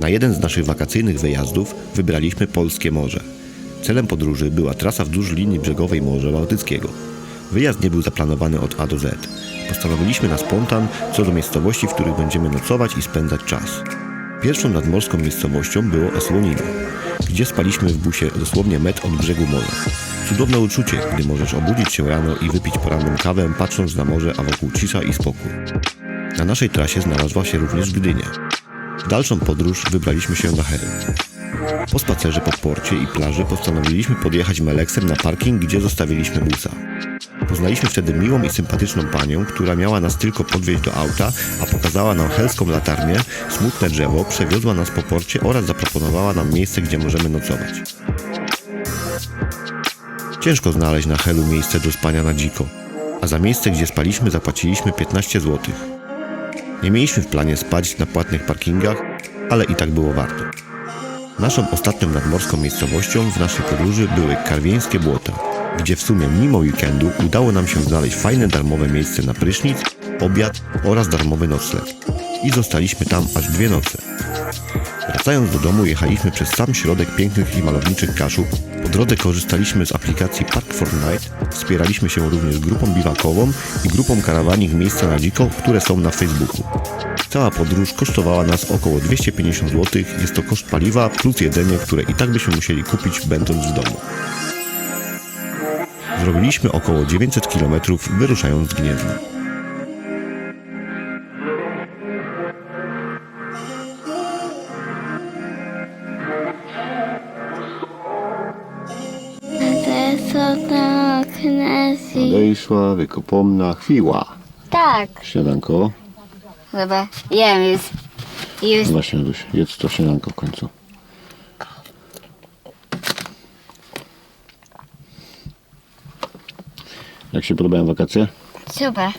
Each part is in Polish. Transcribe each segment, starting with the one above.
Na jeden z naszych wakacyjnych wyjazdów wybraliśmy Polskie Morze. Celem podróży była trasa wzdłuż linii brzegowej Morza Bałtyckiego. Wyjazd nie był zaplanowany od A do Z. Postanowiliśmy na spontan co do miejscowości, w których będziemy nocować i spędzać czas. Pierwszą nadmorską miejscowością było Esłonino, gdzie spaliśmy w busie dosłownie metr od brzegu morza. Cudowne uczucie, gdy możesz obudzić się rano i wypić poranną kawę, patrząc na morze, a wokół cisza i spokój. Na naszej trasie znalazła się również Gdynia. W dalszą podróż wybraliśmy się na Heren. Po spacerze po porcie i plaży postanowiliśmy podjechać Meleksem na parking, gdzie zostawiliśmy busa. Poznaliśmy wtedy miłą i sympatyczną panią, która miała nas tylko podwieźć do auta, a pokazała nam helską latarnię, smutne drzewo, przewiozła nas po porcie oraz zaproponowała nam miejsce, gdzie możemy nocować. Ciężko znaleźć na Helu miejsce do spania na dziko, a za miejsce, gdzie spaliśmy, zapłaciliśmy 15 zł. Nie mieliśmy w planie spać na płatnych parkingach, ale i tak było warto. Naszą ostatnią nadmorską miejscowością w naszej podróży były Karwieńskie Błota, gdzie w sumie mimo weekendu udało nam się znaleźć fajne darmowe miejsce na prysznic, obiad oraz darmowy nocleg. I zostaliśmy tam aż dwie noce. Wracając do domu jechaliśmy przez sam środek pięknych i malowniczych Kaszub. Po drodze korzystaliśmy z aplikacji Park for Night, wspieraliśmy się również grupą biwakową i grupą karawanik Miejsca na Dziko, które są na Facebooku. Cała podróż kosztowała nas około 250 zł, jest to koszt paliwa plus jedzenie, które i tak byśmy musieli kupić będąc w domu. Zrobiliśmy około 900 km wyruszając z Gniezna. Knesi. Odejszła, wykopomna, chwila. Tak. Śniadanko. Dobra, jem już. Już. Właśnie, Luś, jedz to śniadanko w końcu. Jak się podobają wakacje? Super.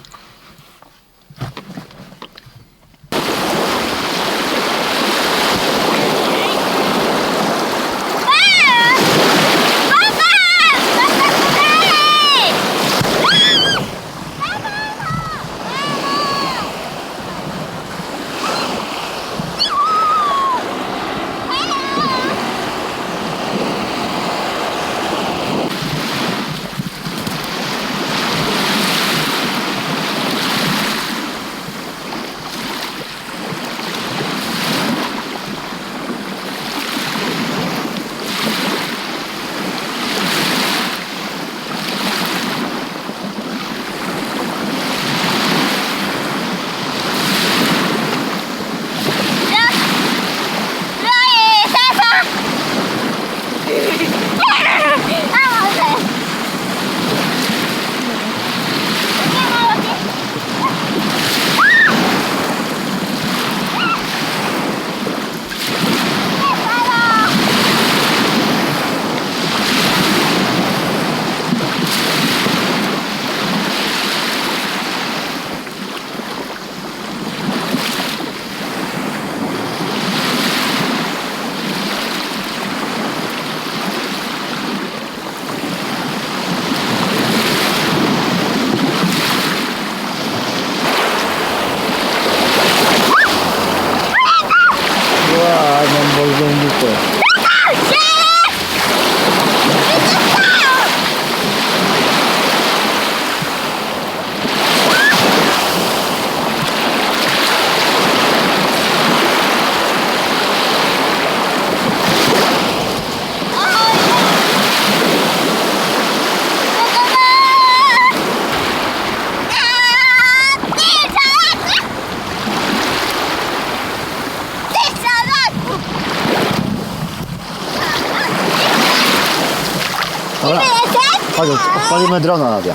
Chodź, odpalimy drona, Nadia.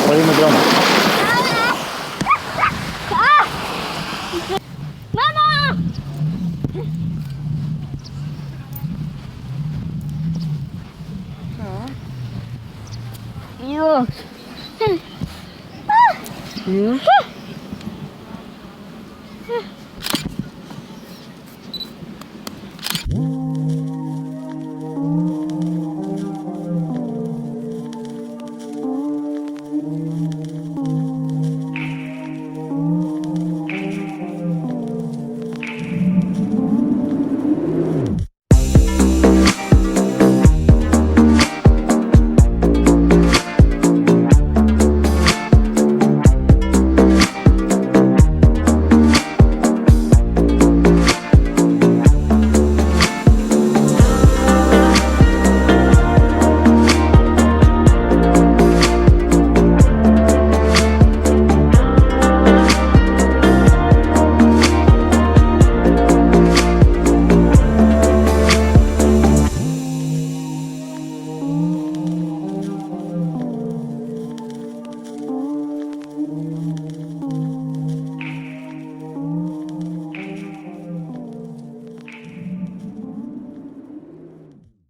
Odpalimy drona. Mama! Już. Już?